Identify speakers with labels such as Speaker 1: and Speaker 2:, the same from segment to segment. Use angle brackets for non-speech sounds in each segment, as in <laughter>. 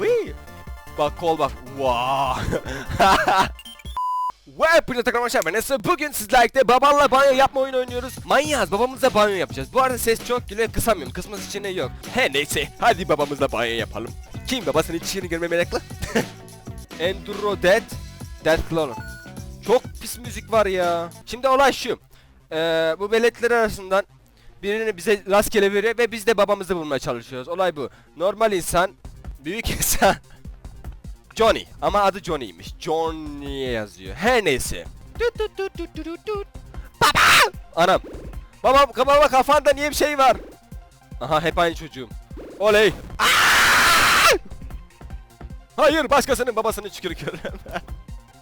Speaker 1: Wee. Bak kol bak. Wow. Ve hepinize tekrar hoş geldiniz. Bugün sizlerle babanla banyo yapma oyunu oynuyoruz. Manyağız babamızla banyo yapacağız. Bu arada ses çok geliyor kısamıyorum. Kısması için yok. He neyse hadi babamızla banyo yapalım. Kim babasının içini görmeye meraklı? <laughs> Enduro Dead. Dead Clone. Çok pis müzik var ya. Şimdi olay şu. Ee, bu veletler arasından birini bize rastgele veriyor ve biz de babamızı bulmaya çalışıyoruz. Olay bu. Normal insan, büyük insan Johnny ama adı Johnny'ymiş. Johnny yazıyor. Her neyse. Baba! Anam. Babam baba kafanda niye bir şey var? Aha hep aynı çocuğum. Oley. Hayır başkasının babasını çıkırıyorum.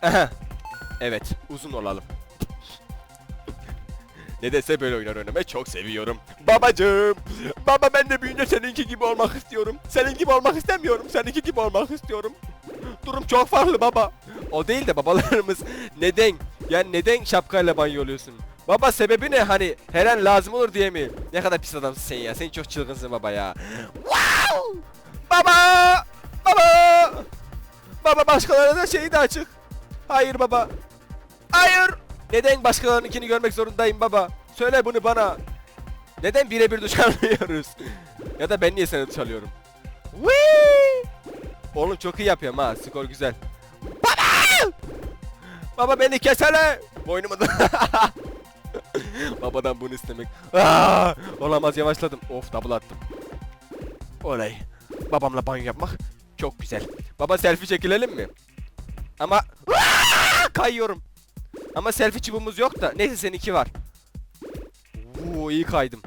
Speaker 1: <laughs> Evet uzun olalım. Ne dese böyle oynar oynamayı çok seviyorum. Babacım. Baba ben de büyüyünce seninki gibi olmak istiyorum. Senin gibi olmak istemiyorum. Seninki gibi olmak istiyorum. Durum çok farklı baba. O değil de babalarımız <laughs> neden? Yani neden şapkayla banyo oluyorsun? Baba sebebi ne hani her an lazım olur diye mi? Ne kadar pis adamsın sen ya. Sen çok çılgınsın baba ya. Wow! Baba! Baba! Baba başkalarına şeyi de açık. Hayır baba. Hayır. Neden başkalarınınkini görmek zorundayım baba? Söyle bunu bana. Neden birebir duş <laughs> ya da ben niye seni duş alıyorum? Oğlum çok iyi yapıyorum ha. Skor güzel. Baba! Baba beni kesene. Boynumu da... <laughs> Babadan bunu istemek. Aa! Olamaz yavaşladım. Of double attım. Olay. Babamla banyo yapmak çok güzel. Baba selfie çekilelim mi? Ama Aa! kayıyorum. Ama selfie çubuğumuz yok da. Neyse seninki var. Oo iyi kaydım.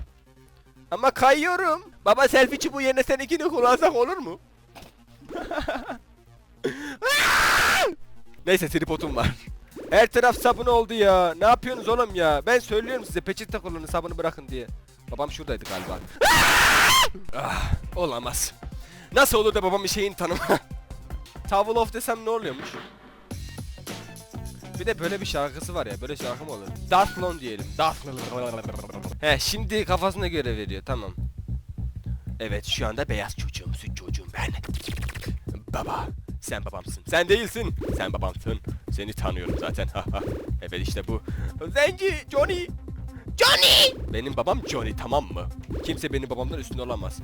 Speaker 1: Ama kayıyorum. Baba selfie çubuğu yerine seninkini kullansak olur mu? <laughs> Neyse tripodum var. Her taraf sabun oldu ya. Ne yapıyorsunuz oğlum ya? Ben söylüyorum size peçete kullanın sabunu bırakın diye. Babam şuradaydı galiba. <laughs> ah, olamaz. Nasıl olur da babamın şeyini tanıma. <laughs> Towel off desem ne oluyormuş? Bir de böyle bir şarkısı var ya. Böyle şarkı mı olur? Dark Lone diyelim. Dark He şimdi kafasına göre veriyor. Tamam. Evet şu anda beyaz çocuğum. Süt çocuğum ben. Baba. Sen babamsın. Sen değilsin. Sen babamsın. Seni tanıyorum zaten. evet işte bu. Zenci Johnny. Johnny! Benim babam Johnny tamam mı? Kimse benim babamdan üstün olamaz.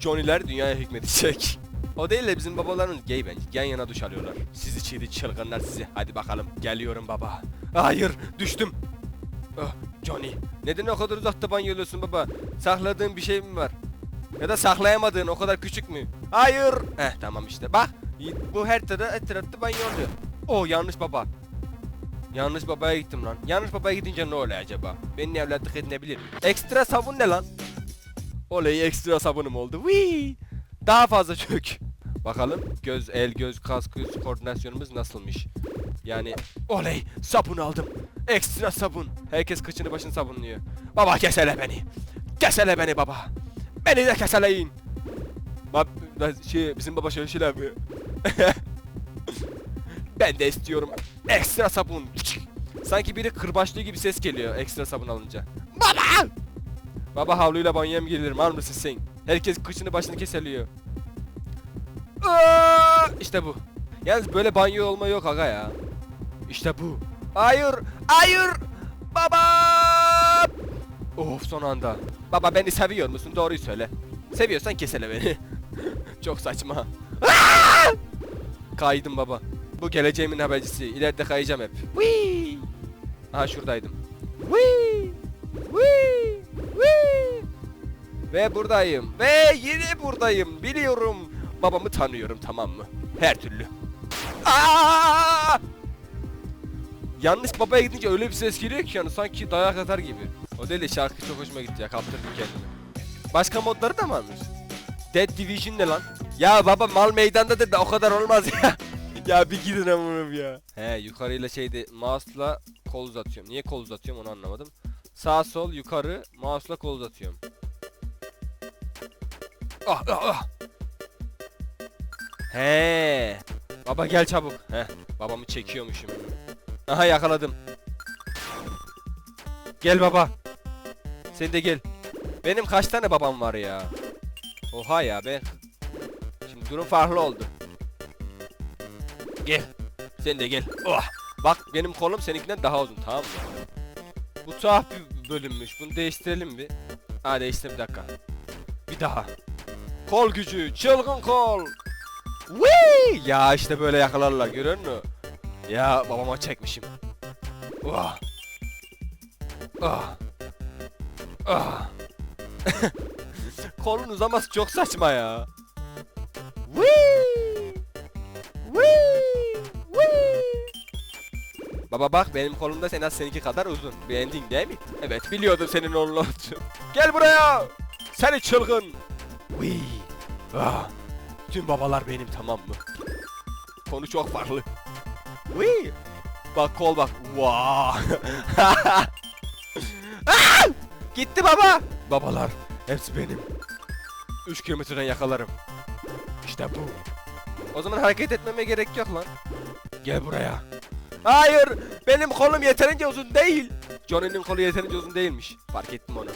Speaker 1: Johnny'ler dünyaya hükmedecek. O değil de bizim babaların gay bence. Yan yana duş alıyorlar. Sizi çiğdi çılgınlar sizi. Hadi bakalım. Geliyorum baba. Hayır düştüm. Oh, Johnny. Neden o kadar uzakta banyo oluyorsun baba? Sakladığın bir şey mi var? Ya da saklayamadığın o kadar küçük mü? Hayır. Heh tamam işte bak. Bu her tarafta her tarafta banyo oluyor. Oh yanlış baba. Yanlış babaya gittim lan. Yanlış babaya gidince ne oluyor acaba? Benimle evlatlık edinebilir? Ekstra sabun ne lan? Oley ekstra sabunum oldu. Wii. Daha fazla çök. Bakalım göz, el, göz, kas, göz koordinasyonumuz nasılmış? Yani oley sabun aldım. Ekstra sabun. Herkes kıçını başını sabunluyor. Baba kesele beni. Kesele beni baba. Beni de keseleyin. Bab şey bizim baba şöyle şeyler yapıyor. <laughs> ben de istiyorum. Ekstra sabun. Sanki biri kırbaçlığı gibi ses geliyor ekstra sabun alınca. Baba! Baba havluyla banyoya mı gelirim var mısın sen? Herkes kıçını başını keseliyor. Aa! İşte bu. Yalnız böyle banyo olma yok aga ya. İşte bu. Hayır, hayır. Baba! Of son anda. Baba beni seviyor musun? Doğruyu söyle. Seviyorsan kesele beni. <laughs> Çok saçma. Aa! Kaydım baba. Bu geleceğimin habercisi. İleride kayacağım hep. Whee! Aha şuradaydım. Whee! Whee! Whee! Ve buradayım. Ve yine buradayım. Biliyorum. Babamı tanıyorum tamam mı? Her türlü. Aa! Yanlış babaya gidince öyle bir ses geliyor ki yani sanki dayak atar gibi. O değil de şarkı çok hoşuma gitti ya kaptırdım kendimi. Başka modları da mı varmış? Dead Division ne lan? Ya baba mal meydanda dedi o kadar olmaz ya. <laughs> ya bir gidin amınım ya. He yukarıyla şeyde mouse'la kol uzatıyorum. Niye kol uzatıyorum onu anlamadım. Sağ sol yukarı mouse'la kol uzatıyorum. Ah ah ah. He. Baba gel çabuk. He. Babamı çekiyormuşum. Aha yakaladım. Gel baba. Sen de gel. Benim kaç tane babam var ya? Oha ya be. Şimdi Durum farklı oldu. Gel. Sen de gel. Oh. Bak benim kolum seninkinden daha uzun tamam mı? Bu tuhaf bir bölünmüş. Bunu değiştirelim bir. Ha değiştir bir dakika. Bir daha. Kol gücü. Çılgın kol. Whee! Ya işte böyle yakalarlar görüyor musun? Ya babama çekmişim. Oh. Oh. Oh. <laughs> Kolun uzaması çok saçma ya. Whee! Whee! Whee! Baba bak benim kolum da en az seninki kadar uzun. Beğendin değil mi? Evet biliyordum senin olduğunu. Gel buraya. Seni çılgın. Whee! Ah. Tüm babalar benim tamam mı? Konu çok farklı. Whee! Bak kol bak. Wow. <laughs> Gitti baba. Babalar hepsi benim. 3 kilometreden yakalarım. İşte bu. O zaman hareket etmeme gerek yok lan. Gel buraya. Hayır, benim kolum yeterince uzun değil. Johnny'nin kolu yeterince uzun değilmiş. Fark ettim onu.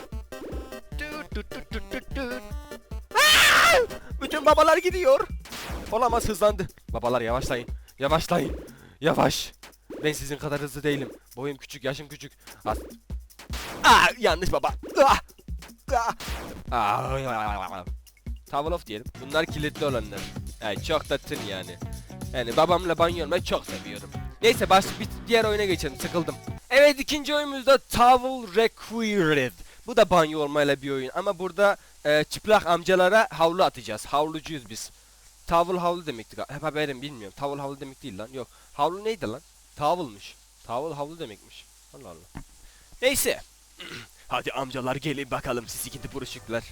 Speaker 1: Bütün babalar gidiyor. Olamaz hızlandı. Babalar yavaşlayın. Yavaşlayın. Yavaş. Ben sizin kadar hızlı değilim. Boyum küçük, yaşım küçük. As Aa, yanlış baba. Ah! Ah! Aa! Towel off diyelim. Bunlar kilitli olanlar. Yani çok da tın yani. Yani babamla banyo olmayı çok seviyorum. Neyse baş bir diğer oyuna geçelim. Sıkıldım. Evet ikinci oyunumuzda Towel Required. Bu da banyo olmayla bir oyun ama burada e, çıplak amcalara havlu atacağız. Havlucuyuz biz. Towel havlu demekti. Hep haberim bilmiyorum. Towel havlu demek değil lan. Yok. Havlu neydi lan? Towel'mış. Towel havlu demekmiş. Allah Allah. Neyse. <clears throat> Hadi amcalar gelin bakalım siz ikili buruşuklar.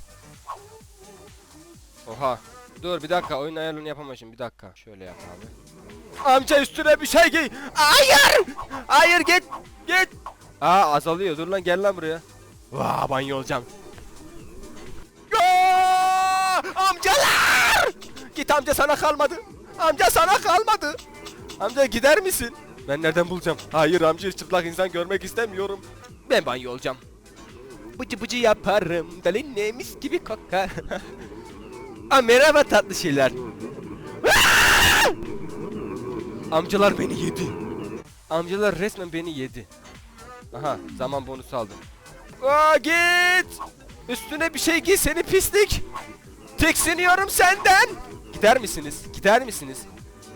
Speaker 1: Oha. Dur bir dakika oyun ayarını yapamamışım bir dakika. Şöyle yap abi. Amca üstüne bir şey giy. Hayır. Hayır git. Git. Aa azalıyor dur lan gel lan buraya. Vaa banyo olacağım. Amcalar. Git amca sana kalmadı. Amca sana kalmadı. Amca gider misin? Ben nereden bulacağım? Hayır amca çıplak insan görmek istemiyorum. Ben banyo olacağım. Bıcı bıcı yaparım. Dalinle mis gibi kokar. <laughs> Aa, merhaba tatlı şeyler. <laughs> Amcalar beni yedi. Amcalar resmen beni yedi. Aha zaman bonusu aldım. Aa git. Üstüne bir şey giy seni pislik. Tiksiniyorum senden. Gider misiniz? Gider misiniz?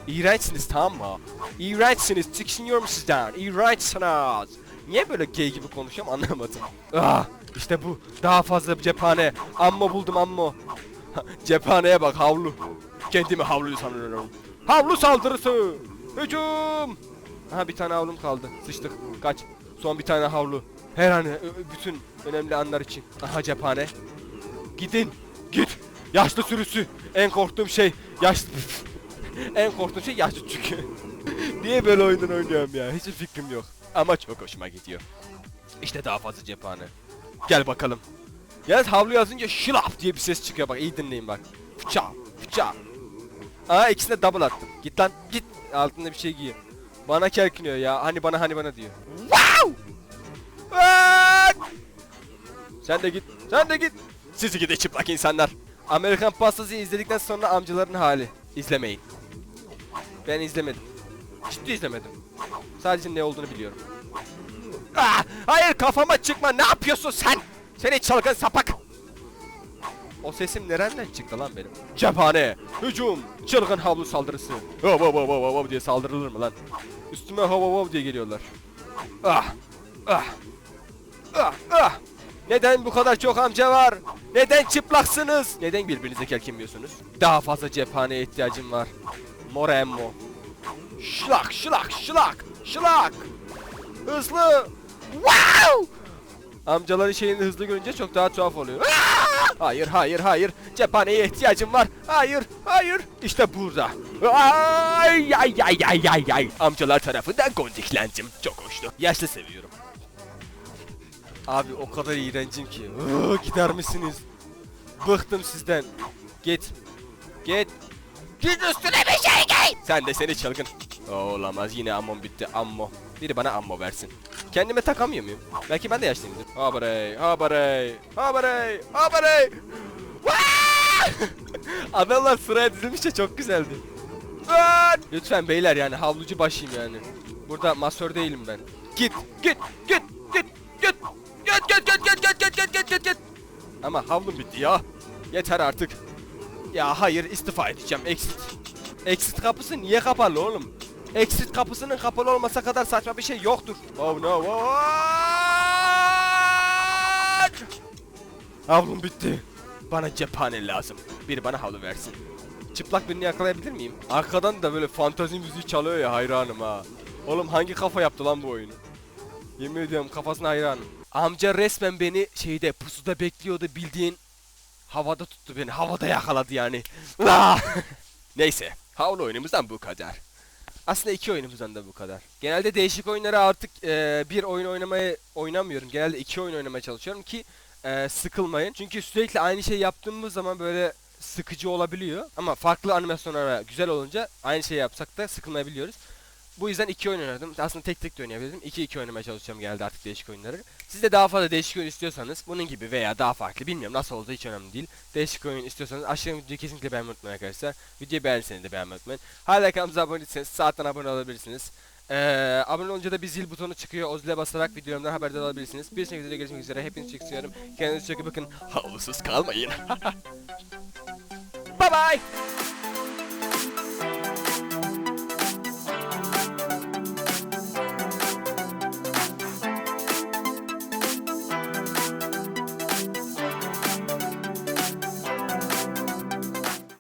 Speaker 1: İğrençsiniz tamam mı? İğrençsiniz. Tiksiniyorum sizden. İğrençsiniz. Niye böyle gay gibi konuşuyorum anlamadım. Ah işte bu. Daha fazla cephane. Ammo buldum ammo. <laughs> Cephaneye bak havlu. Kendimi havluyu sanıyorum. Havlu saldırısı. Hücum. Aha bir tane havlum kaldı. Sıçtık. Kaç. Son bir tane havlu. Her an bütün önemli anlar için. Aha cephane. Gidin. Git. Yaşlı sürüsü. En korktuğum şey yaşlı. <laughs> en korktuğum şey yaşlı çünkü. <laughs> Niye böyle oyundan oynuyorum ya? Hiç fikrim yok. Ama çok hoşuma gidiyor. İşte daha fazla cephane. Gel bakalım. Yalnız havlu yazınca şılap diye bir ses çıkıyor bak iyi dinleyin bak. Fıça fıça. Aa ikisine double attım. Git lan git. Altında bir şey giyiyor. Bana kerkiniyor ya. Hani bana hani bana diyor. Wow! Sen de git. Sen de git. Sizi gide çıplak insanlar. Amerikan pastası izledikten sonra amcaların hali. İzlemeyin. Ben izlemedim. Ciddi izlemedim. Sadece ne olduğunu biliyorum. Ah, hayır kafama çıkma. Ne yapıyorsun sen? Seni çılgın sapak. O sesim nereden çıktı lan benim? Cephane, hücum, çılgın havlu saldırısı. Hop hop hop hop diye saldırılır mı lan? Üstüme hop hop diye geliyorlar. Ah, ah, ah, ah. Neden bu kadar çok amca var? Neden çıplaksınız? Neden birbirinize kelkinmiyorsunuz? Daha fazla cephaneye ihtiyacım var. Moremmo. Şlak şlak şlak şlak. Hızlı. Wow! Amcaların şeyini hızlı görünce çok daha tuhaf oluyor. Hayır hayır hayır. Cephaneye ihtiyacım var. Hayır hayır. İşte burada. Ay ay ay ay ay ay. Amcalar tarafından gondiklendim. Çok hoştu. Yaşlı seviyorum. Abi o kadar iğrencim ki. Iı, gider misiniz? Bıktım sizden. Git. Git. Git üstüne bir şey giy. Sen de seni çılgın. Olamaz yine ammom bitti ammo. Biri bana ammo versin. Kendime takamıyor muyum? Belki ben de yaşlıyımdır. Habarey, habarey, habarey, habarey. <laughs> Adamlar sıraya dizilmiş de çok güzeldi. Lütfen beyler yani havlucu başıyım yani. Burada masör değilim ben. Git, git, git, git, git. Git, git, git, git, git, git, git, git, git, git. Ama havlum bitti ya. Yeter artık. Ya hayır istifa edeceğim. Exit. Exit kapısı niye kapalı oğlum? Exit kapısının kapalı olmasa kadar saçma bir şey yoktur. Oh no. What? Havlum bitti. Bana cephane lazım. Biri bana havlu versin. Çıplak birini yakalayabilir miyim? Arkadan da böyle fantazi müziği çalıyor ya hayranım ha. Oğlum hangi kafa yaptı lan bu oyunu? Yemin ediyorum kafasına hayranım. Amca resmen beni şeyde pusuda bekliyordu bildiğin havada tuttu beni. Havada yakaladı yani. <laughs> Ah! <laughs> Neyse. Havlu oyunumuzdan bu kadar. Aslında iki oyunumuzdan da bu kadar. Genelde değişik oyunları artık eee, bir oyun oynamaya oynamıyorum. Genelde iki oyun oynamaya çalışıyorum ki eee, sıkılmayın. Çünkü sürekli aynı şey yaptığımız zaman böyle sıkıcı olabiliyor. Ama farklı animasyonlara güzel olunca aynı şeyi yapsak da sıkılmayabiliyoruz. Bu yüzden iki oyun oynadım. Aslında tek tek de oynayabilirim. İki iki oynamaya çalışacağım geldi artık değişik oyunları. Siz de daha fazla değişik oyun istiyorsanız bunun gibi veya daha farklı bilmiyorum nasıl olduğu hiç önemli değil. Değişik oyun istiyorsanız aşağıya videoyu kesinlikle beğenmeyi unutmayın arkadaşlar. Videoyu beğendiyseniz de beğenmeyi unutmayın. Hala kanalımıza abone değilseniz saatten abone olabilirsiniz. Ee, abone olunca da bir zil butonu çıkıyor. O zile basarak videolarımdan haberdar olabilirsiniz. Bir sonraki videoda görüşmek üzere. Hepinizi çok seviyorum. Kendinize çok iyi bakın. Havlusuz kalmayın. <laughs> bye bye.